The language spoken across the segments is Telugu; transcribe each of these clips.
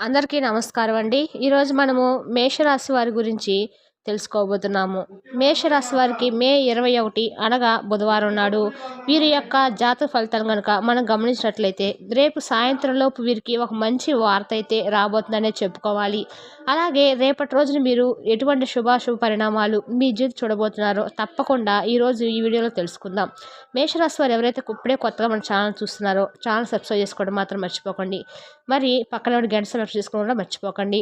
అందరికీ నమస్కారం అండి. ఈరోజు మనము మేషరాశి వారి గురించి తెలుసుకోబోతున్నాము. మేషరాశి వారికి మే ఇరవై ఒకటి అనగా బుధవారం నాడు. వీరి యొక్క జాతక ఫలితాలు కనుక మనం గమనించినట్లయితే రేపు సాయంత్రం లోపు వీరికి ఒక మంచి వార్త అయితే రాబోతుందనే చెప్పుకోవాలి. అలాగే రేపటి రోజున మీరు ఎటువంటి శుభాశుభ పరిణామాలు మీ జీవితం చూడబోతున్నారో తప్పకుండా ఈరోజు ఈ వీడియోలో తెలుసుకుందాం. మేషరాశి వారు ఎవరైతే ఇప్పుడే కొత్తగా మన ఛానల్ చూస్తున్నారో ఛానల్ సబ్స్క్రైబ్ చేసుకోవడం మాత్రం మర్చిపోకండి. మరి పక్కన గంట సబ్స్క్రైబ్ చేసుకోవడం కూడా మర్చిపోకండి.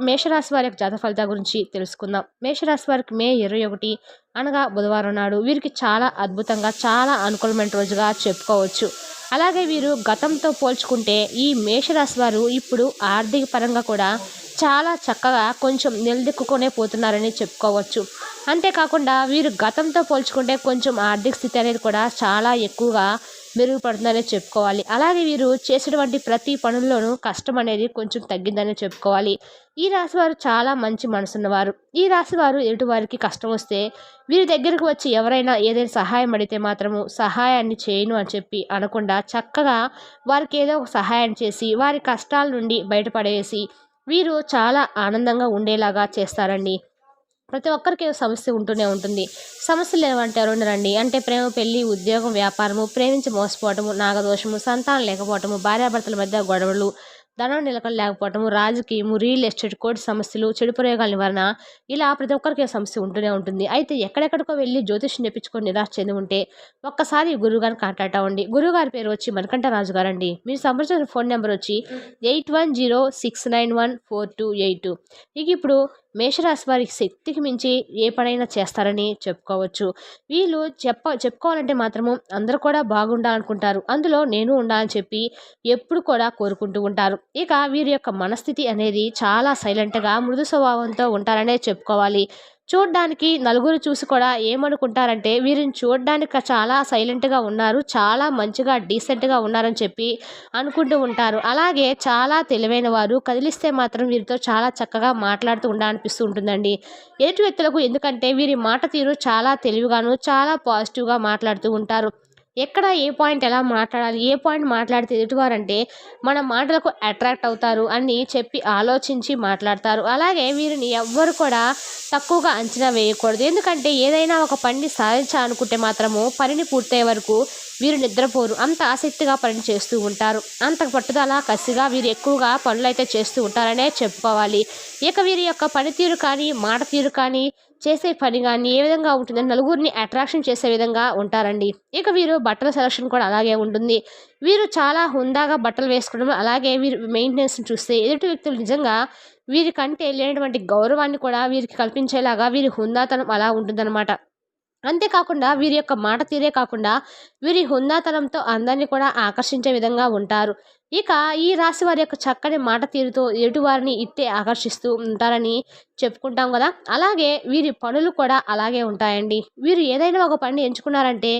మేషరాశి వారి యొక్క జాతక ఫలితాల గురించి తెలుసుకుందాం. మేషరాశి వారికి మే ఇరవై ఒకటి అనగా బుధవారం నాడు వీరికి చాలా అద్భుతంగా చాలా అనుకూలమైన రోజుగా చెప్పుకోవచ్చు. అలాగే వీరు గతంతో పోల్చుకుంటే ఈ మేషరాశి వారు ఇప్పుడు ఆర్థిక పరంగా కూడా చాలా చక్కగా కొంచెం నిలదెక్కునే పోతున్నారని చెప్పుకోవచ్చు. అంతేకాకుండా వీరు గతంతో పోల్చుకుంటే కొంచెం ఆర్థిక స్థితి అనేది కూడా చాలా ఎక్కువగా మెరుగుపడుతుందనే చెప్పుకోవాలి. అలాగే వీరు చేసేటువంటి ప్రతి పనుల్లోనూ కష్టం అనేది కొంచెం తగ్గిందనే చెప్పుకోవాలి. ఈ రాశి వారు చాలా మంచి మనసున్నవారు ఈ రాశి వారు ఎటువారికి కష్టం వస్తే వీరి దగ్గరకు వచ్చి ఎవరైనా ఏదైనా సహాయం అడిగితే మాత్రము సహాయాన్ని చేయను అని చెప్పి అనకుండా చక్కగా వారికి ఏదో ఒక సహాయం చేసి వారి కష్టాల నుండి బయటపడేసి వీరు చాలా ఆనందంగా ఉండేలాగా చేస్తారండి. ప్రతి ఒక్కరికి సమస్య ఉంటూనే ఉంటుంది. సమస్యలు ఏమంటే రండి. అంటే ప్రేమ పెళ్ళి ఉద్యోగం వ్యాపారము ప్రేమించి మోసపోవటము నాగదోషము సంతానం లేకపోవటము భార్యాభర్తల మధ్య గొడవలు ధనం నిలకడ లేకపోవటము రాజకీయము రియల్ ఎస్టేట్ కోర్టు సమస్యలు చెడు ప్రయోగాల నివారణ ఇలా ప్రతి ఒక్కరికి సమస్య ఉంటూనే ఉంటుంది. అయితే ఎక్కడెక్కడికో వెళ్ళి జ్యోతిష్యం తెప్పించుకొని నిరాశ చెంది ఉంటే ఒక్కసారి గురువుగారిని కాంటాక్ట్ అవ్వండి. గురువుగారి పేరు వచ్చి మనకంట రాజు అండి మీరు సంబంధించిన ఫోన్ నెంబర్ వచ్చి eight one zero six nine one four two eight. ఇక ఇప్పుడు మేషరాశి వారి శక్తికి మించి ఏ పనైనా చేస్తారని చెప్పుకోవచ్చు. వీళ్ళు చెప్ప చెప్పుకోవాలంటే మాత్రము అందరూ కూడా బాగుండాలనుకుంటారు. అందులో నేను ఉండాలని చెప్పి ఎప్పుడు కూడా కోరుకుంటూ ఉంటారు. ఇక వీరి యొక్క మనస్థితి అనేది చాలా సైలెంట్గా మృదు స్వభావంతో ఉంటారనే చెప్పుకోవాలి. చూడ్డానికి నలుగురు చూసి కూడా ఏమనుకుంటారంటే వీరిని చూడడానికి చాలా సైలెంట్గా ఉన్నారు చాలా మంచిగా డీసెంట్గా ఉన్నారని చెప్పి అనుకుంటూ ఉంటారు. అలాగే చాలా తెలివైన వారు కదిలిస్తే మాత్రం వీరితో చాలా చక్కగా మాట్లాడుతూ ఉండాలనిపిస్తూ ఉంటుందండి. ఎదుటి వ్యక్తులకు ఎందుకంటే వీరి మాట తీరు చాలా తెలివిగాను చాలా పాజిటివ్గా మాట్లాడుతూ ఉంటారు. ఎక్కడ ఏ పాయింట్ ఎలా మాట్లాడాలి ఏ పాయింట్ మాట్లాడితే ఎదుటివారంటే మన మాటలకు అట్రాక్ట్ అవుతారు అని చెప్పి ఆలోచించి మాట్లాడతారు. అలాగే వీరిని ఎవ్వరు కూడా తక్కువగా అంచనా వేయకూడదు. ఎందుకంటే ఏదైనా ఒక పనిని సాధించాలనుకుంటే మాత్రము పనిని పూర్తయ్యే వరకు వీరు నిద్రపోరు. అంత ఆసక్తిగా పని చేస్తూ ఉంటారు. అంత పట్టుదల కసిగా వీరు ఎక్కువగా పనులు అయితే చేస్తూ ఉంటారనే చెప్పుకోవాలి. ఇక వీరి యొక్క పనితీరు కానీ మాట తీరు కానీ చేసే పని కానీ ఏ విధంగా ఉంటుందని నలుగురిని అట్రాక్షన్ చేసే విధంగా ఉంటారండి. ఇక వీరు బట్టల సెలక్షన్ కూడా అలాగే ఉంటుంది. వీరు చాలా హుందాగా బట్టలు వేసుకోవడం అలాగే వీరు మెయింటెనెన్స్ చూస్తే ఎదుటి వ్యక్తులు నిజంగా వీరికంటే లేనటువంటి గౌరవాన్ని కూడా వీరికి కల్పించేలాగా వీరి హుందాతనం అలా ఉంటుందన్నమాట. అంతేకాకుండా వీరి యొక్క మాట తీరే కాకుండా వీరి హుందాతనంతో అందరినీ కూడా ఆకర్షించే విధంగా ఉంటారు. ఇక ఈ రాశి వారి యొక్క చక్కని మాట తీరుతో ఎటువారిని ఇట్టే ఆకర్షిస్తూ ఉంటారని చెప్పుకుంటాం కదా. అలాగే వీరి పనులు కూడా అలాగే ఉంటాయండి. వీరు ఏదైనా ఒక పని ఎంచుకున్నారంటే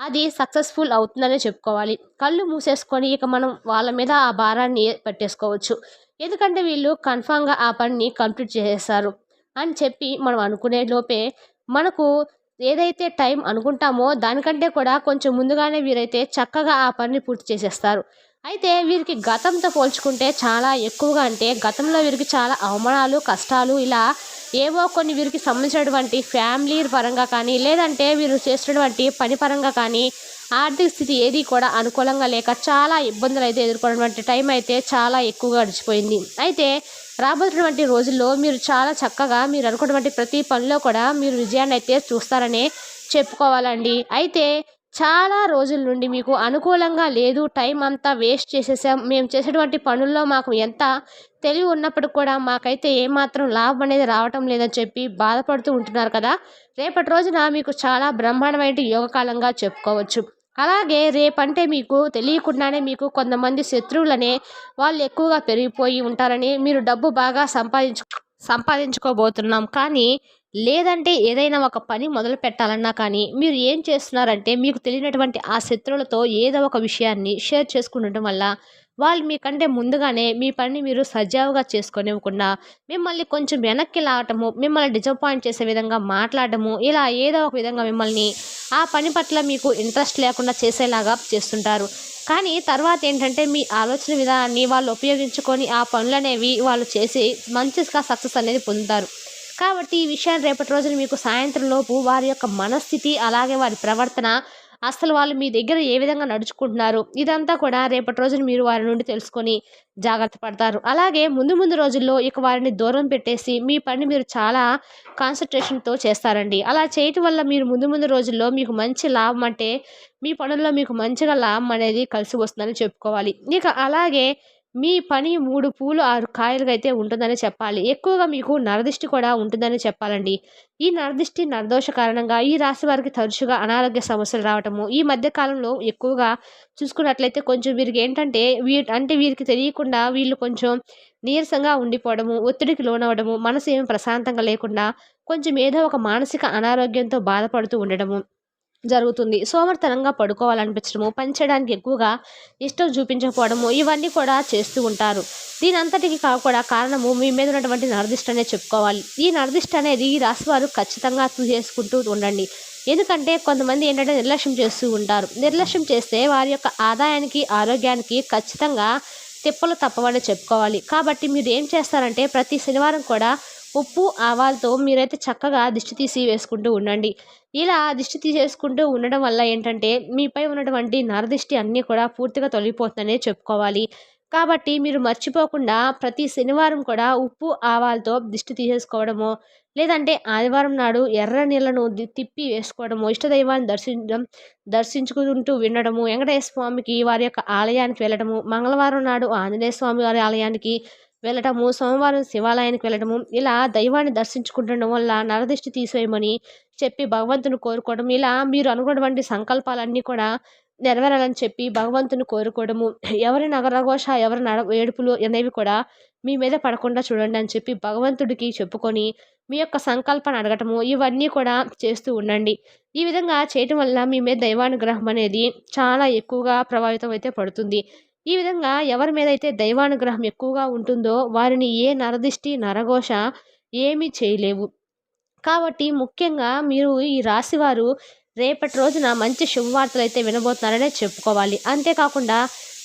అది సక్సెస్ఫుల్ అవుతుందనే చెప్పుకోవాలి. కళ్ళు మూసేసుకొని ఇక మనం వాళ్ళ మీద ఆ భారాన్ని పెట్టేసుకోవచ్చు. ఎందుకంటే వీళ్ళు కన్ఫామ్గా ఆ పనిని కంప్లీట్ చేసేస్తారు అని చెప్పి మనం అనుకునే లోపే మనకు ఏదైతే టైం అనుకుంటామో దానికంటే కూడా కొంచెం ముందుగానే వీరైతే చక్కగా ఆ పనిని పూర్తి చేసేస్తారు. అయితే వీరికి గతంతో పోల్చుకుంటే చాలా ఎక్కువగా అంటే గతంలో వీరికి చాలా అవమానాలు కష్టాలు ఇలా ఏవో కొన్ని వీరికి సంబంధించినటువంటి ఫ్యామిలీ పరంగా కానీ లేదంటే వీరు చేసినటువంటి పని పరంగా కానీ ఆర్థిక స్థితి ఏది కూడా అనుకూలంగా లేక చాలా ఇబ్బందులు అయితే ఎదుర్కొన్నటువంటి టైం అయితే చాలా ఎక్కువగా గడిచిపోయింది. అయితే రాబోతున్నటువంటి రోజుల్లో మీరు చాలా చక్కగా మీరు అనుకున్నటువంటి ప్రతి పనిలో కూడా మీరు విజయాన్ని అయితే చూస్తారనే చెప్పుకోవాలండి. అయితే చాలా రోజుల నుండి మీకు అనుకూలంగా లేదు టైం అంతా వేస్ట్ చేసేసాం. మేము చేసేటువంటి పనుల్లో మాకు ఎంత తెలివి ఉన్నప్పటికి కూడా మాకైతే ఏమాత్రం లాభం అనేది రావటం లేదని చెప్పి బాధపడుతూ ఉంటున్నారు కదా. రేపటి రోజున మీకు చాలా బ్రహ్మాండమైన యోగకాలంగా చెప్పుకోవచ్చు. అలాగే రేపంటే మీకు తెలియకుండానే మీకు కొంతమంది శత్రువులనే వాళ్ళు ఎక్కువగా పెరిగిపోయి ఉంటారని మీరు డబ్బు బాగా సంపాదించు సంపాదించుకోబోతున్నాం. కానీ లేదంటే ఏదైనా ఒక పని మొదలు పెట్టాలన్నా కానీ మీరు ఏం చేస్తున్నారంటే మీకు తెలియనటువంటి ఆ శత్రువులతో ఏదో ఒక విషయాన్ని షేర్ చేసుకుండటం వల్ల వాళ్ళు మీకంటే ముందుగానే మీ పనిని మీరు సజావుగా చేసుకొనివ్వకుండా మిమ్మల్ని కొంచెం వెనక్కి లాగటము మిమ్మల్ని డిసప్పాయింట్ చేసే విధంగా మాట్లాడటము ఇలా ఏదో ఒక విధంగా మిమ్మల్ని ఆ పని పట్ల మీకు ఇంట్రెస్ట్ లేకుండా చేసేలాగా చేస్తుంటారు. కానీ తర్వాత ఏంటంటే మీ ఆలోచన విధానాన్ని వాళ్ళు ఉపయోగించుకొని ఆ పనులు అనేవి వాళ్ళు చేసి మంచిగా సక్సెస్ అనేది పొందుతారు. కాబట్టి ఈ విషయాన్ని రేపటి రోజున మీకు సాయంత్రం లోపు వారి యొక్క మనస్థితి అలాగే వారి ప్రవర్తన అసలు వాళ్ళు మీ దగ్గర ఏ విధంగా నడుచుకుంటున్నారు? ఇదంతా కూడా రేపటి రోజున మీరు వారి నుండి తెలుసుకొని జాగ్రత్త పడతారు. అలాగే ముందు ముందు రోజుల్లో ఇక వారిని దూరం పెట్టేసి మీ పని మీరు చాలా కాన్సన్ట్రేషన్తో చేస్తారండి. అలా చేయటం వల్ల మీరు ముందు ముందు రోజుల్లో మీకు మంచి లాభం అంటే మీ పనుల్లో మీకు మంచిగా లాభం అనేది కలిసి వస్తుందని చెప్పుకోవాలి. ఇక అలాగే మీ పని మూడు పూలు ఆరు కాయలుగా అయితే ఉంటుందని చెప్పాలి. ఎక్కువగా మీకు నరదిష్టి కూడా ఉంటుందని చెప్పాలండి. ఈ నరదిష్టి నరదోష కారణంగా ఈ రాశి వారికి తరచుగా అనారోగ్య సమస్యలు రావటము. ఈ మధ్య కాలంలో ఎక్కువగా చూసుకున్నట్లయితే కొంచెం వీరికి ఏంటంటే వీ అంటే వీరికి తెలియకుండా వీళ్ళు కొంచెం నీరసంగా ఉండిపోవడము ఒత్తిడికి లోనవడము మనసు ఏమి ప్రశాంతంగా లేకుండా కొంచెం ఏదో ఒక మానసిక అనారోగ్యంతో బాధపడుతూ ఉండడము. జరుగుతుంది. సోమర్తనంగా పడుకోవాలనిపించడము పని చేయడానికి ఎక్కువగా ఇష్టం చూపించకపోవడము ఇవన్నీ కూడా చేస్తూ ఉంటారు. దీని అంతటికి కాకుండా కారణము మీ మీద ఉన్నటువంటి నరదిష్ట అనేది చెప్పుకోవాలి. ఈ నరదిష్ట అనేది ఈ రాశి వారు ఖచ్చితంగా చేసుకుంటూ ఉండండి. ఎందుకంటే కొంతమంది ఏంటంటే నిర్లక్ష్యం చేస్తూ ఉంటారు. నిర్లక్ష్యం చేస్తే వారి యొక్క ఆదాయానికి ఆరోగ్యానికి ఖచ్చితంగా తిప్పలు తప్పవని చెప్పుకోవాలి. కాబట్టి మీరు ఏం చేస్తారంటే ప్రతి శనివారం కూడా ఉప్పు ఆవాలతో మీరైతే చక్కగా దిష్టి తీసి వేసుకుంటూ ఉండండి. ఇలా దిష్టి తీసేసుకుంటూ ఉండడం వల్ల ఏంటంటే మీపై ఉన్నటువంటి నరదిష్టి అన్నీ కూడా పూర్తిగా తొలగిపోతుందనే చెప్పుకోవాలి. కాబట్టి మీరు మర్చిపోకుండా ప్రతి శనివారం కూడా ఉప్పు ఆవాలతో దిష్టి తీసేసుకోవడము లేదంటే ఆదివారం నాడు ఎర్ర నీళ్ళను తిప్పి వేసుకోవడము ఇష్టదైవాన్ని దర్శించడం దర్శించుకుంటూ వినడము వెంకటేశ్వర స్వామికి వారి యొక్క ఆలయానికి వెళ్ళడము మంగళవారం నాడు ఆంజనేయ స్వామి వారి ఆలయానికి వెళ్ళటము సోమవారం శివాలయానికి వెళ్ళటము ఇలా దైవాన్ని దర్శించుకుంటడం వల్ల నరదిష్టి తీసేయమని చెప్పి భగవంతుని కోరుకోవడం ఇలా మీరు అనుకున్నటువంటి సంకల్పాలన్నీ కూడా నెరవేరాలని చెప్పి భగవంతుని కోరుకోవడము ఎవరి నగరఘోష ఎవరి నడ ఏడుపులు అనేవి కూడా మీ మీద పడకుండా చూడండి అని చెప్పి భగవంతుడికి చెప్పుకొని మీ యొక్క సంకల్పాన్ని అడగటము ఇవన్నీ కూడా చేస్తూ ఉండండి. ఈ విధంగా చేయటం వల్ల మీ మీద దైవానుగ్రహం అనేది చాలా ఎక్కువగా ప్రభావితం అయితే పడుతుంది. ఈ విధంగా ఎవరి మీద అయితే దైవానుగ్రహం ఎక్కువగా ఉంటుందో వారిని ఏ నరదిష్టి నరఘోష ఏమీ చేయలేవు. కాబట్టి ముఖ్యంగా మీరు ఈ రాశివారు రేపటి రోజున మంచి శుభవార్తలు అయితే వినబోతున్నారనే చెప్పుకోవాలి. అంతేకాకుండా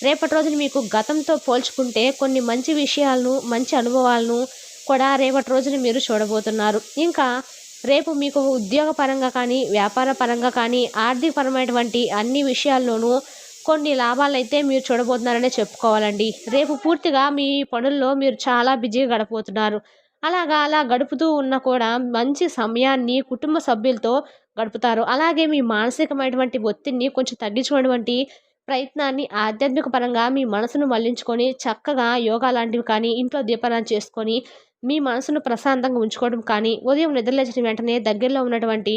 రేపటి రోజున మీకు గతంతో పోల్చుకుంటే కొన్ని మంచి విషయాలను మంచి అనుభవాలను కూడా రేపటి రోజున మీరు చూడబోతున్నారు. ఇంకా రేపు మీకు ఉద్యోగపరంగా కానీ వ్యాపార పరంగా కానీ ఆర్థికపరమైనటువంటి అన్ని విషయాల్లోనూ కొన్ని లాభాలు అయితే మీరు చూడబోతున్నారనే చెప్పుకోవాలండి. రేపు పూర్తిగా మీ పనుల్లో మీరు చాలా బిజీగా గడపబోతున్నారు అలాగా అలా గడుపుతూ ఉన్న కూడా మంచి సమయాన్ని కుటుంబ సభ్యులతో గడుపుతారు. అలాగే మీ మానసికమైనటువంటి ఒత్తిడిని కొంచెం తగ్గించుకునేటువంటి ప్రయత్నాన్ని ఆధ్యాత్మిక పరంగా మీ మనసును మళ్ళించుకొని చక్కగా యోగా లాంటివి కానీ ఇంట్లో దీపారాధన చేసుకొని మీ మనసును ప్రశాంతంగా ఉంచుకోవడం కానీ ఉదయం నిద్రలేచిన వెంటనే దగ్గరలో ఉన్నటువంటి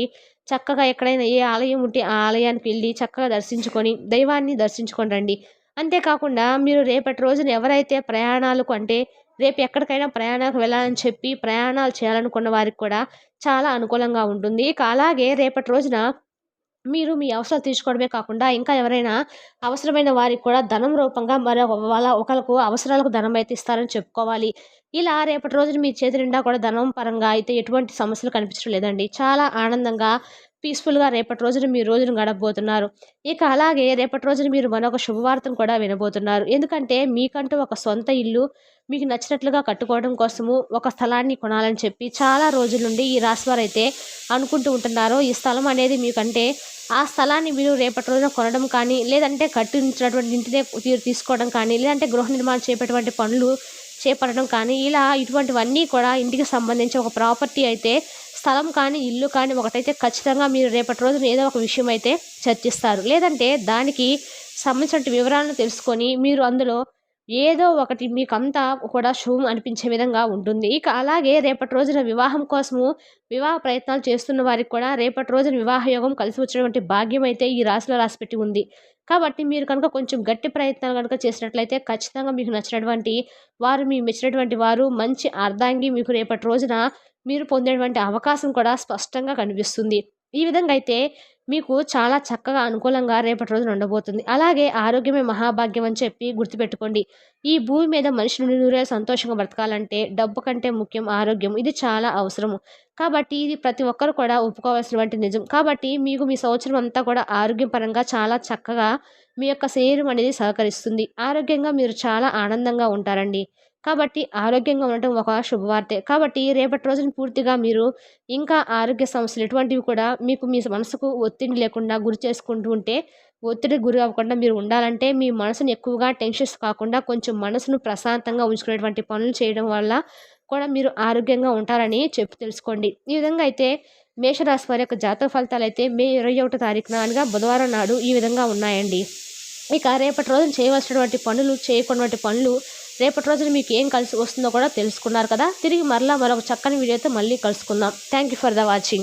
చక్కగా ఎక్కడైనా ఏ ఆలయం ఉంటే ఆ ఆలయానికి వెళ్ళి చక్కగా దర్శించుకొని దైవాన్ని దర్శించుకొని రండి. అంతేకాకుండా మీరు రేపటి రోజున ఎవరైతే ప్రయాణాలకు అంటే రేపు ఎక్కడికైనా ప్రయాణాలకు వెళ్ళాలని చెప్పి ప్రయాణాలు చేయాలనుకున్న వారికి కూడా చాలా అనుకూలంగా ఉంటుంది. ఇక అలాగే రేపటి రోజున మీరు మీ అవసరాలు తీర్చుకోవడమే కాకుండా ఇంకా ఎవరైనా అవసరమైన వారికి కూడా ధనం రూపంగా మరి వాళ్ళ ఒకరికి అవసరాలకు ధనం అయితే ఇస్తారని చెప్పుకోవాలి. ఇలా రేపటి రోజున మీ చేతి నిండా కూడా ధనం పరంగా అయితే ఎటువంటి సమస్యలు కనిపించడం లేదండి. చాలా ఆనందంగా పీస్ఫుల్గా రేపటి రోజున మీ రోజును గడపబోతున్నారు. ఇక అలాగే రేపటి రోజున మీరు మరొక శుభవార్తను కూడా వినబోతున్నారు. ఎందుకంటే మీకంటూ ఒక సొంత ఇల్లు మీకు నచ్చినట్లుగా కట్టుకోవడం కోసము ఒక స్థలాన్ని కొనాలని చెప్పి చాలా రోజుల నుండి ఈ రాశివారు అయితే అనుకుంటూ ఉంటున్నారు. ఈ స్థలం అనేది మీకంటే ఆ స్థలాన్ని మీరు రేపటి రోజున కొనడం కానీ లేదంటే కట్టించినటువంటి ఇంటినే మీరు తీసుకోవడం కానీ లేదంటే గృహ నిర్మాణం చేపేటువంటి పనులు చేపట్టడం కానీ ఇలా ఇటువంటివన్నీ కూడా ఇంటికి సంబంధించి ఒక ప్రాపర్టీ అయితే స్థలం కానీ ఇల్లు కానీ ఒకటైతే ఖచ్చితంగా మీరు రేపటి రోజున ఏదో ఒక విషయం అయితే చర్చిస్తారు. లేదంటే దానికి సంబంధించిన వివరాలను తెలుసుకొని మీరు అందులో ఏదో ఒకటి మీకు అంతా కూడా శుభం అనిపించే విధంగా ఉంటుంది. ఇక అలాగే రేపటి రోజున వివాహం కోసము వివాహ ప్రయత్నాలు చేస్తున్న వారికి కూడా రేపటి రోజున వివాహ యోగం కలిసి వచ్చినటువంటి భాగ్యం అయితే ఈ రాశిలో రాసిపెట్టి ఉంది. కాబట్టి మీరు కనుక కొంచెం గట్టి ప్రయత్నాలు కనుక చేసినట్లయితే ఖచ్చితంగా మీకు నచ్చినటువంటి వారు మీ మెచ్చినటువంటి వారు మంచి అర్ధాంగి మీకు రేపటి రోజున మీరు పొందేటువంటి అవకాశం కూడా స్పష్టంగా కనిపిస్తుంది. ఈ విధంగా అయితే మీకు చాలా చక్కగా అనుకూలంగా రేపటి రోజున ఉండబోతుంది. అలాగే ఆరోగ్యమే మహాభాగ్యం అని చెప్పి గుర్తుపెట్టుకోండి. ఈ భూమి మీద మనుషులు నూరే సంతోషంగా బ్రతకాలంటే డబ్బు కంటే ముఖ్యం ఆరోగ్యం. ఇది చాలా అవసరము. కాబట్టి ఇది ప్రతి ఒక్కరు కూడా ఒప్పుకోవాల్సినటువంటి నిజం. కాబట్టి మీకు మీ సంవత్సరం అంతా కూడా ఆరోగ్యపరంగా చాలా చక్కగా మీ యొక్క శరీరం అనేది సహకరిస్తుంది. ఆరోగ్యంగా మీరు చాలా ఆనందంగా ఉంటారండి. కాబట్టి ఆరోగ్యంగా ఉండటం ఒక శుభవార్తే. కాబట్టి రేపటి రోజున పూర్తిగా మీరు ఇంకా ఆరోగ్య సమస్యలు ఎటువంటివి కూడా మీకు మీ మనసుకు ఒత్తిడి లేకుండా గురి చేసుకుంటూ ఉంటే ఒత్తిడి గురి అవ్వకుండా మీరు ఉండాలంటే మీ మనసును ఎక్కువగా టెన్షన్స్ కాకుండా కొంచెం మనసును ప్రశాంతంగా ఉంచుకునేటువంటి పనులు చేయడం వల్ల కూడా మీరు ఆరోగ్యంగా ఉంటారని చెప్పి తెలుసుకోండి. ఈ విధంగా అయితే మేషరాశి వారి యొక్క జాతక ఫలితాలు అయితే మే ఇరవై ఒకటో తారీఖున అనగా బుధవారం నాడు ఈ విధంగా ఉన్నాయండి. ఇక రేపటి రోజున చేయవలసినటువంటి పనులు చేయకున్నటువంటి పనులు రేపటి రోజున మీకు ఏం కలిసి వస్తుందో కూడా తెలుసుకున్నారు కదా. తిరిగి మరలా మరొక చక్కని వీడియోతో మళ్ళీ కలుసుకుందాం. Thank you for the watching